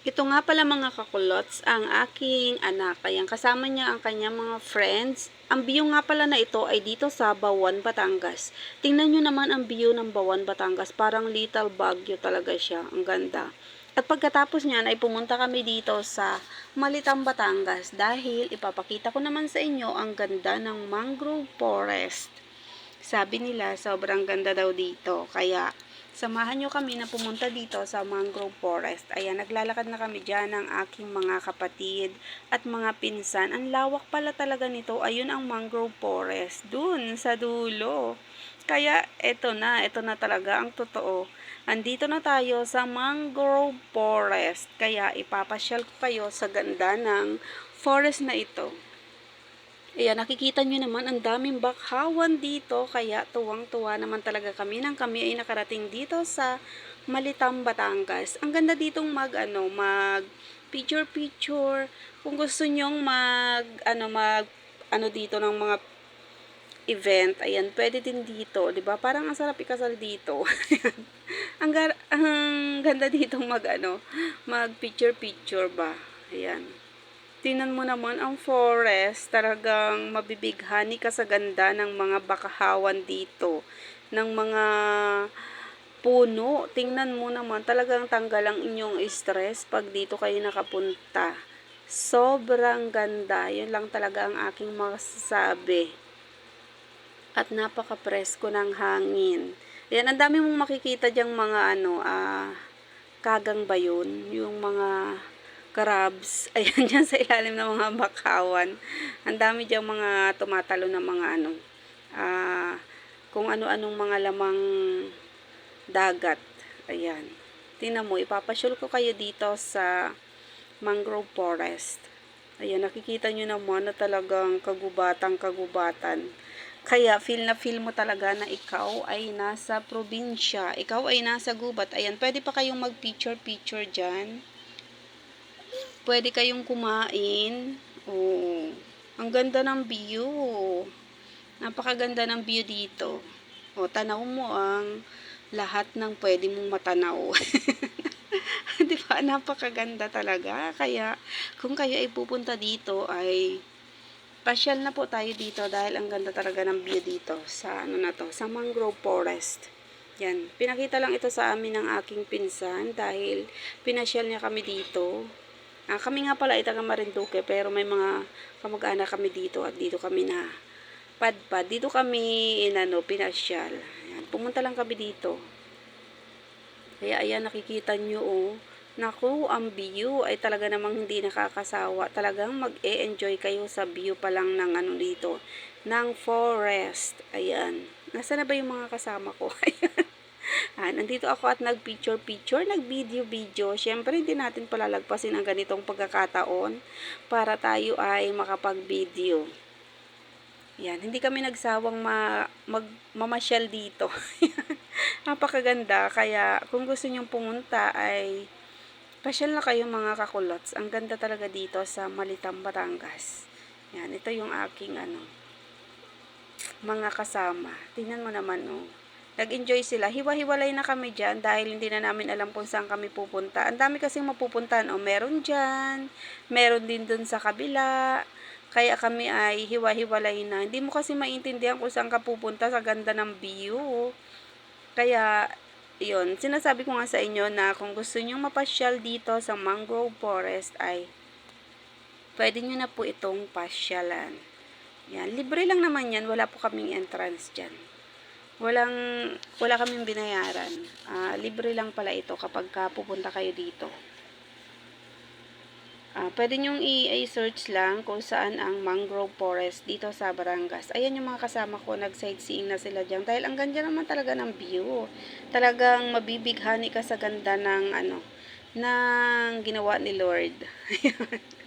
Ito nga pala mga kakulots, ang aking anak. Ayan, kasama niya ang kanyang mga friends. Ang view nga pala na ito ay dito sa Bawan, Batangas. Tingnan nyo naman ang view ng Bawan, Batangas. Parang little Baguio talaga siya. Ang ganda. At pagkatapos niyan ay pumunta kami dito sa Malitang, Batangas dahil ipapakita ko naman sa inyo ang ganda ng mangrove forest. Sabi nila sobrang ganda daw dito. Kaya samahan nyo kami na pumunta dito sa mangrove forest. Ayan, naglalakad na kami dyan ng aking mga kapatid at mga pinsan. Ang lawak pala talaga nito. Ayun ang mangrove forest. Dun, sa dulo. Kaya, eto na. Eto na talaga ang totoo. Andito na tayo sa mangrove forest. Kaya, ipapasyal ko kayo sa ganda ng forest na ito. Ayan, nakikita nyo naman ang daming bakhawan dito, kaya tuwang-tuwa naman talaga kami nang kami ay nakarating dito sa Malitang, Batangas. Ang ganda ditong mag, ano, mag picture-picture. Kung gusto nyong mag, ano, mag, ano dito ng mga event, ayan, pwede din dito, 'di ba? Parang ang sarap ikasal dito. ang, ang ganda ditong mag, ano, mag picture-picture ba? Ayan. Tingnan mo naman ang forest, talagang mabibighani ka sa ganda ng mga bakahawan dito, ng mga puno. Tingnan mo naman, talagang tanggal ang inyong stress pag dito kayo nakapunta. Sobrang ganda, yun lang talaga ang aking masasabi. At napaka-presko ng hangin. Yan, ang dami mong makikita diyang mga ano, ah, kagang ba yun? Yung mga crabs. Ayan dyan sa ilalim ng mga bakawan. Ang dami dyan mga tumatalo ng mga ano, ah, kung ano-anong mga lamang dagat. Ayan. Tingnan mo, ipapasyol ko kayo dito sa mangrove forest. Ayan, nakikita nyo naman na talagang kagubatan, kagubatan. Kaya feel na feel mo talaga na ikaw ay nasa probinsya. Ikaw ay nasa gubat. Ayan, pwede pa kayong mag-picture-picture dyan. Pwede kayong kumain. Oh, ang ganda ng view. Napakaganda ng view dito. O, tanaw mo ang lahat ng pwede mong matanaw. Di ba? Napakaganda talaga. Kaya, kung kayo ay pupunta dito, ay pasyal na po tayo dito dahil ang ganda talaga ng view dito sa ano na to, sa mangrove forest. Yan. Pinakita lang ito sa amin ng aking pinsan dahil pinasyal niya kami dito. Ah, kami nga pala ay taga Marinduque pero may mga kamag-anak kami dito at dito kami na padpad. Dito kami inano, pinasyal. Ayan. Pumunta lang kami dito. Kaya ayan nakikita nyo oh. Naku, ang view ay talaga namang hindi nakakasawa. Talagang mag-e-enjoy kayo sa view pa lang ng ano dito, ng forest. Ayan. Nasaan na ba yung mga kasama ko? Ayan. Ah, nandito ako at nag-picture-picture, nag-video-video. Siyempre, hindi natin palalagpasin ang ganitong pagkakataon para tayo ay makapag-video. Yan, hindi kami nagsawang ma, mag, mamasyal dito. Napakaganda, kaya kung gusto nyong pumunta ay pasyal na kayo mga kakulots. Ang ganda talaga dito sa Malitang, Batangas. Yan, ito yung aking ano, mga kasama. Tingnan mo naman, oh. Nag-enjoy sila. Hiwa-hiwalay na kami dyan dahil hindi na namin alam kung saan kami pupunta. Ang dami kasing mapupuntahan. O, meron dyan. Meron din dun sa kabila. Kaya kami ay hiwa-hiwalay na. Hindi mo kasi maintindihan kung saan ka pupunta sa ganda ng view. Kaya, yun. Sinasabi ko nga sa inyo na kung gusto nyo mapasyal dito sa mangrove forest ay pwede nyo na po itong pasyalan. Yan. Libre lang naman yan. Wala po kaming entrance dyan. Walang, wala kaming binayaran. Ah, libre lang pala ito kapag ka pupunta kayo dito. Ah, pwede nyong i-search lang kung saan ang mangrove forest dito sa Barangas. Ayan yung mga kasama ko, nag-sightseeing na sila dyan. Dahil ang ganda naman talaga ng view. Talagang mabibighani ka sa ganda ng ano, ng ginawa ni Lord.